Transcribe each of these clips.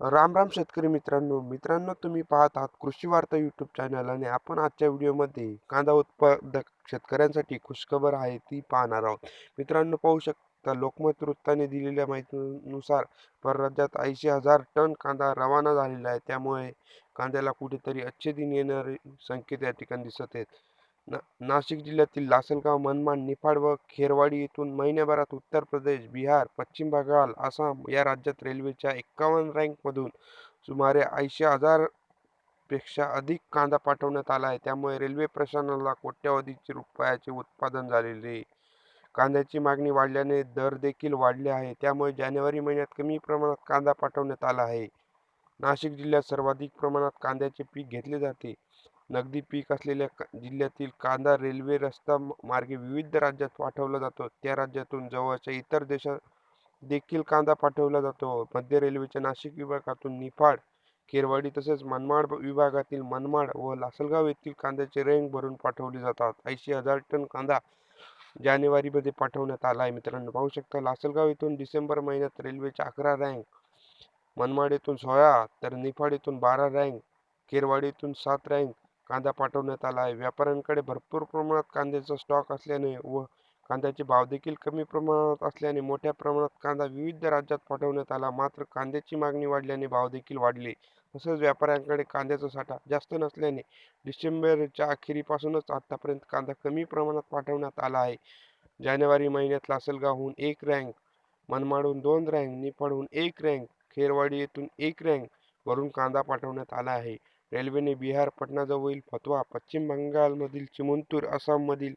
राम राम शेतकरी मित्रांनो. मित्रांनो तुम्ही पाहत आहात कृषी वार्ता यूट्यूब चॅनल आणि आपण आजच्या व्हिडिओमध्ये कांदा उत्पादक शेतकऱ्यांसाठी खुशखबर आहे ती पाहणार आहोत. मित्रांनो पाहू शकता लोकमत वृत्ताने दिलेल्या माहितीनुसार परराज्यात ऐंशी हजार टन कांदा रवाना झालेला आहे. त्यामुळे कांद्याला कुठेतरी अच्छे दिन येणारे संकेत या ठिकाणी दिसत आहेत. ना नाशिक जिल्ह्यातील लासलगाव मनमाड निफाड व खेरवाडी येथून महिन्याभरात उत्तर प्रदेश बिहार पश्चिम बंगाल आसाम या राज्यात रेल्वेच्या एक्कावन्न रँकमधून सुमारे ऐंशी हजारपेक्षा अधिक कांदा पाठवण्यात आला आहे. त्यामुळे रेल्वे प्रशासनाला कोट्यवधीचे रुपयाचे उत्पादन झालेले आहे. कांद्याची मागणी वाढल्याने दर देखील वाढले आहे. त्यामुळे जानेवारी महिन्यात कमी प्रमाणात कांदा पाठवण्यात आला आहे. नाशिक जिल्ह्यात सर्वाधिक प्रमाणात कांद्याचे पीक घेतले जाते. नगदी पीक असलेल्या जिल्ह्यातील कांदा रेल्वे रस्ता मार्गे विविध राज्यात पाठवला जातो. त्या राज्यातून जवळच्या इतर देशात देखील कांदा पाठवला जातो. मध्य रेल्वेच्या नाशिक विभागातून निफाड केरवाडी तसेच मनमाड विभागातील मनमाड व लासलगाव येथील कांद्याचे रँक भरून पाठवले जातात. ऐंशी हजार टन कांदा जानेवारीमध्ये पाठवण्यात आला आहे. मित्रांनो पाहू शकता लासलगाव येथून डिसेंबर महिन्यात रेल्वेच्या अकरा रँक मनमाड येथून सोळा तर निफाड येथून बारा रँक केरवाडीतून सात रँक कांदा पाठवण्यात आला आहे. व्यापाऱ्यांकडे भरपूर प्रमाणात कांद्याचा स्टॉक असल्याने व कांद्याचे भाव देखील कमी प्रमाणात असल्याने मोठ्या प्रमाणात कांदा विविध राज्यात पाठवण्यात आला. मात्र कांद्याची मागणी वाढल्याने भाव देखील वाढले. तसंच व्यापाऱ्यांकडे कांद्याचा साठा जास्त नसल्याने डिसेंबरच्या अखेरीपासूनच आत्तापर्यंत कांदा कमी प्रमाणात पाठवण्यात आला आहे. जानेवारी महिन्यात लासलगावहून एक रँक मनमाडहून दोन रँक निफाडहून एक रँक खेरवाडी येथून एक रँक वरून कांदा पाठवण्यात आला आहे. रेल्वेने बिहार पटनाजवळील फतवा पश्चिम बंगालमधील चिमुंतूर आसाममधील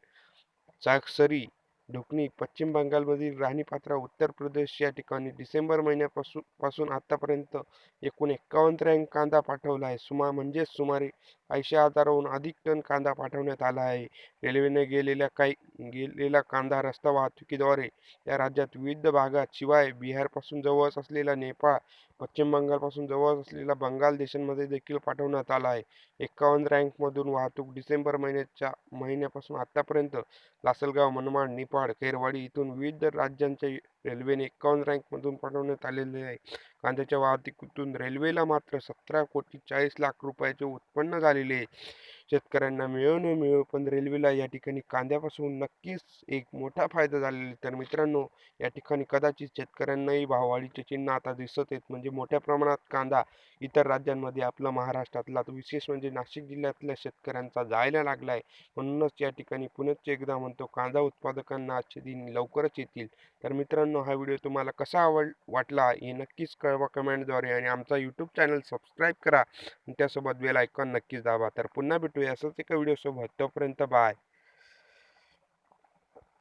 चाकसरी ढुकणी पश्चिम बंगालमधील राणीपात्रा उत्तर प्रदेश या ठिकाणी डिसेंबर महिन्यापासून पासून आत्तापर्यंत एकूण एक्कावन्न रँक कांदा पाठवला आहे. सुमा म्हणजेच सुमारे ऐंशी हजाराहून अधिक टन कांदा पाठवण्यात आला आहे. रेल्वेने गेलेल्या काही गेलेला कांदा रस्ता वाहतुकीद्वारे या राज्यात विविध भागात शिवाय बिहारपासून जवळच असलेला नेपाळ पश्चिम बंगालपासून जवळ असलेला बंगाल देशांमध्ये देखील पाठवण्यात आला आहे. एक्कावन्न रँकमधून वाहतूक डिसेंबर महिन्याच्या महिन्यापासून आत्तापर्यंत लासलगाव मनमाड निपाड खेरवाडी इथून विविध राज्यांच्या रेल्वेने एकावन्न रँकमधून पाठवण्यात आलेले आहे. कांद्याच्या वाहतुकीतून रेल्वेला मात्र सतरा कोटी चाळीस लाख रुपयाचे उत्पन्न झालेले आहे. शेतकऱ्यांना मिळो न मिळो पण रेल्वेला या ठिकाणी कांद्यापासून नक्कीच एक मोठा फायदा झालेला तर मित्रांनो या ठिकाणी कदाचित शेतकऱ्यांनाही भाववाढीचे चिन्ह आता दिसत आहेत. म्हणजे मोठ्या प्रमाणात कांदा इतर राज्यांमध्ये आपला महाराष्ट्रातला विशेष म्हणजे नाशिक जिल्ह्यातल्या शेतकऱ्यांचा जायला लागला आहे. म्हणूनच या ठिकाणी पुनश्च एकदा म्हणतो कांदा उत्पादकांना आजचे दिन लवकरच येतील. तर मित्रांनो हा व्हिडिओ तुम्हाला कसा आवड वाटला हे नक्कीच कळवा कमेंटद्वारे. आणि आमचा यूट्यूब चॅनल सबस्क्राईब करा. आणि त्यासोबत बेल आयकॉन नक्कीच दाबा. तर पुन्हा भेटूया. असंच एका व्हिडिओसोबत तोपर्यंत बाय.